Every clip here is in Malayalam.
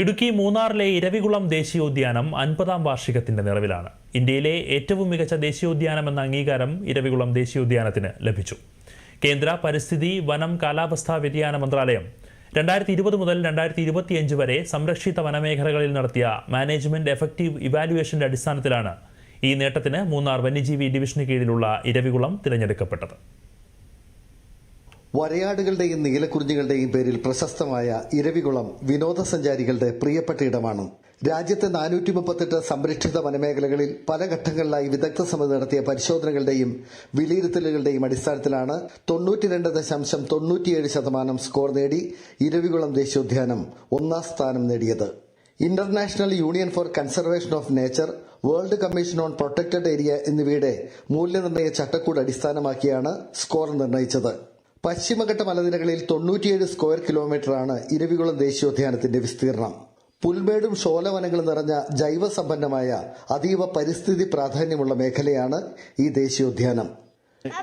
ഇടുക്കി മൂന്നാറിലെ ഇരവികുളം ദേശീയോദ്യാനം അൻപതാം വാർഷികത്തിന്റെ നിറവിലാണ്. ഇന്ത്യയിലെ ഏറ്റവും മികച്ച ദേശീയോദ്യാനം എന്ന അംഗീകാരം ഇരവികുളം ദേശീയോദ്യാനത്തിന് ലഭിച്ചു. കേന്ദ്ര പരിസ്ഥിതി വനം കാലാവസ്ഥാ വ്യതിയാന മന്ത്രാലയം രണ്ടായിരത്തി ഇരുപത് മുതൽ രണ്ടായിരത്തി ഇരുപത്തിയഞ്ച് വരെ സംരക്ഷിത വനമേഖലകളിൽ നടത്തിയ മാനേജ്മെന്റ് എഫക്റ്റീവ് ഇവാലുവേഷന്റെ അടിസ്ഥാനത്തിലാണ് ഈ നേട്ടത്തിന് മൂന്നാർ വന്യജീവി ഡിവിഷന് കീഴിലുള്ള ഇരവികുളം തിരഞ്ഞെടുക്കപ്പെട്ടത്. വരയാടുകളുടെയും നീലക്കുറിഞ്ഞുകളുടെയും പേരിൽ പ്രശസ്തമായ ഇരവികുളം വിനോദസഞ്ചാരികളുടെ പ്രിയപ്പെട്ട ഇടമാണ്. രാജ്യത്തെ നാനൂറ്റി മുപ്പത്തെട്ട് സംരക്ഷിത വനമേഖലകളിൽ പല ഘട്ടങ്ങളിലായി വിദഗ്ധ സമിതി നടത്തിയ പരിശോധനകളുടെയും വിലയിരുത്തലുകളുടെയും അടിസ്ഥാനത്തിലാണ് തൊണ്ണൂറ്റിരണ്ട് ദശാംശം തൊണ്ണൂറ്റിയേഴ് ശതമാനം സ്കോർ നേടി ഇരവികുളം ദേശീയോദ്യാനം ഒന്നാം സ്ഥാനം നേടിയത്. International union for conservation of nature world commission on protected area എന്നിവയുടെ മൂല്യനിർണയ ചട്ടക്കൂട് അടിസ്ഥാനമാക്കിയാണ് സ്കോർ നിർണയിച്ചത്. പശ്ചിമഘട്ട മലനിരകളിൽ തൊണ്ണൂറ്റിയേഴ് സ്ക്വയർ കിലോമീറ്ററാണ് ഇരവികുളം ദേശീയോദ്യാനത്തിന്റെ വിസ്തീർണം. പുൽമേടും ഷോലവനങ്ങളും നിറഞ്ഞ ജൈവസമ്പന്നമായ അതീവ പരിസ്ഥിതി പ്രാധാന്യമുള്ള മേഖലയാണ് ഈ ദേശീയോദ്യാനം.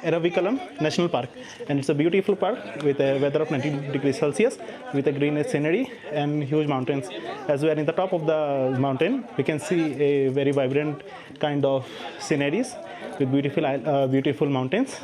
Eravikulam national park. And it's a beautiful park with a weather of ninety degree Celsius with a green scenery and huge mountains as we're in the top of the mountain we can see a very vibrant kind of sceneries with beautiful beautiful mountains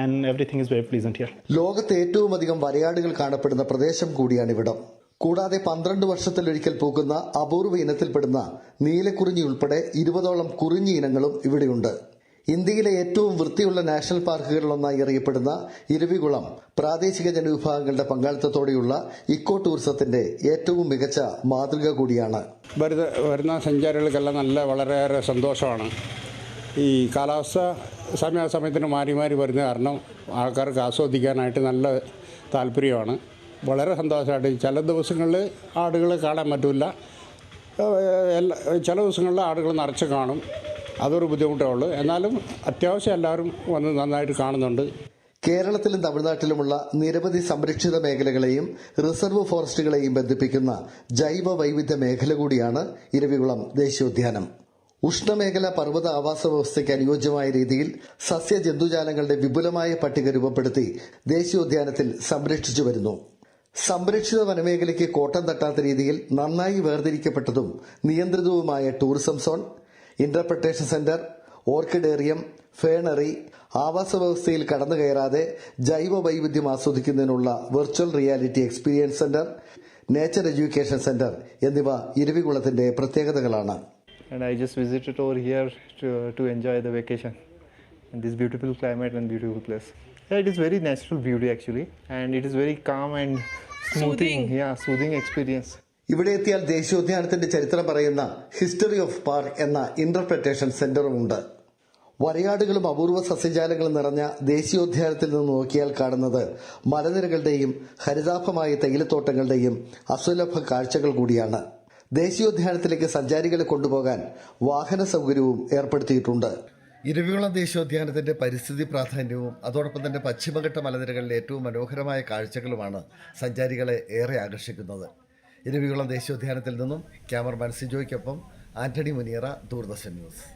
and everything is very pleasant here. ലോകത്ത് ഏറ്റവും അധികം വരയാടുകൾ കാണപ്പെടുന്ന പ്രദേശം കൂടിയാണ് ഇവിടം. കൂടാതെ പന്ത്രണ്ട് വർഷത്തിലൊരിക്കൽ പൂക്കുന്ന അപൂർവ ഇനത്തിൽപ്പെടുന്ന നീലക്കുറിഞ്ഞി ഉൾപ്പെടെ ഇരുപതോളം കുറിഞ്ഞി ഇനങ്ങളും ഇവിടെയുണ്ട്. ഇന്ത്യയിലെ ഏറ്റവും വൃത്തിയുള്ള നാഷണൽ പാർക്കുകളിലൊന്നായി അറിയപ്പെടുന്ന ഇരവികുളം പ്രാദേശിക ജനവിഭാഗങ്ങളുടെ പങ്കാളിത്തത്തോടെയുള്ള ഇക്കോ ടൂറിസത്തിന്റെ ഏറ്റവും മികച്ച മാതൃക കൂടിയാണ്. വരുന്ന സഞ്ചാരികൾക്കെല്ലാം നല്ല വളരെയേറെ സന്തോഷമാണ്. ഈ കാലാവസ്ഥ സമയാസമയത്തിന് മാറി മാറി വരുന്ന കാരണം ആൾക്കാർക്ക് ആസ്വദിക്കാനായിട്ട് നല്ല താല്പര്യമാണ്. വളരെ സന്തോഷമായിട്ട് ചില ദിവസങ്ങളിൽ ആടുകളെ കാണാൻ പറ്റില്ല എല്ലാ ചില ദിവസങ്ങളിൽ ആടുകൾ നിറച്ച് കാണും. അതൊരു ബുദ്ധിമുട്ടേ ഉള്ളൂ. എന്നാലും അത്യാവശ്യം എല്ലാവരും വന്ന് നന്നായിട്ട് കാണുന്നുണ്ട്. കേരളത്തിലും തമിഴ്നാട്ടിലുമുള്ള നിരവധി സംരക്ഷിത മേഖലകളെയും റിസർവ് ഫോറസ്റ്റുകളെയും ബന്ധിപ്പിക്കുന്ന ജൈവ വൈവിധ്യ മേഖല കൂടിയാണ് ഇരവികുളം ദേശീയോദ്യാനം. ഉഷ്ണമേഖല പർവത ആവാസ വ്യവസ്ഥയ്ക്ക് അനുയോജ്യമായ രീതിയിൽ സസ്യ ജന്തുജാലങ്ങളുടെ വിപുലമായ പട്ടിക രൂപപ്പെടുത്തി ദേശീയോദ്യാനത്തിൽ സംരക്ഷിച്ചു വരുന്നു. സംരക്ഷിത വനമേഖലയ്ക്ക് കോട്ടം തട്ടാത്ത രീതിയിൽ നന്നായി വേർതിരിക്കപ്പെട്ടതും നിയന്ത്രിതവുമായ tourism zone interpretation centre orchidarium fernery ആവാസ വ്യവസ്ഥയിൽ കടന്നു കയറാതെ ജൈവ വൈവിധ്യം ആസ്വദിക്കുന്നതിനുള്ള virtual reality experience centre nature education centre എന്നിവ ഇരവികുളത്തിന്റെ പ്രത്യേകതകളാണ്. And I just visited over here to, to enjoy the vacation and this beautiful climate and beautiful place. Yeah, it is very natural beauty actually, and it is very calm and smoothing. Yeah, soothing experience. ഇവിടെ എത്തിയാൽ ദേശീയോദ്യാനത്തിന്റെ ചരിത്രം പറയുന്ന ഹിസ്റ്ററി ഓഫ് പാർക്ക് എന്ന ഇന്റർപ്രിട്ടേഷൻ സെന്ററുമുണ്ട് വരയാടുകളും അപൂർവ സസ്യജാലങ്ങളും നിറഞ്ഞ ദേശീയോദ്യാനത്തിൽ നിന്ന് നോക്കിയാൽ കാണുന്നത് മലനിരകളുടെയും ഹരിതാഭമായ തേയിലത്തോട്ടങ്ങളുടെയും അസുലഭ കാഴ്ചകൾ കൂടിയാണ് ദേശീയോദ്യാനത്തിലേക്ക് സഞ്ചാരികളെ കൊണ്ടുപോകാൻ വാഹന സൗകര്യവും ഏർപ്പെടുത്തിയിട്ടുണ്ട്. ഇരവികുളം ദേശീയോദ്യാനത്തിന്റെ പരിസ്ഥിതി പ്രാധാന്യവും അതോടൊപ്പം തന്നെ പശ്ചിമഘട്ട മലനിരകളിലെ ഏറ്റവും മനോഹരമായ കാഴ്ചകളുമാണ് സഞ്ചാരികളെ ഏറെ ആകർഷിക്കുന്നത്. ഇരവികുളം ദേശീയോദ്യാനത്തിൽ നിന്നും ക്യാമറമാൻ സിജോയ്ക്കൊപ്പം ആന്റണി മുനിയറ ദൂരദർശൻ ന്യൂസ്.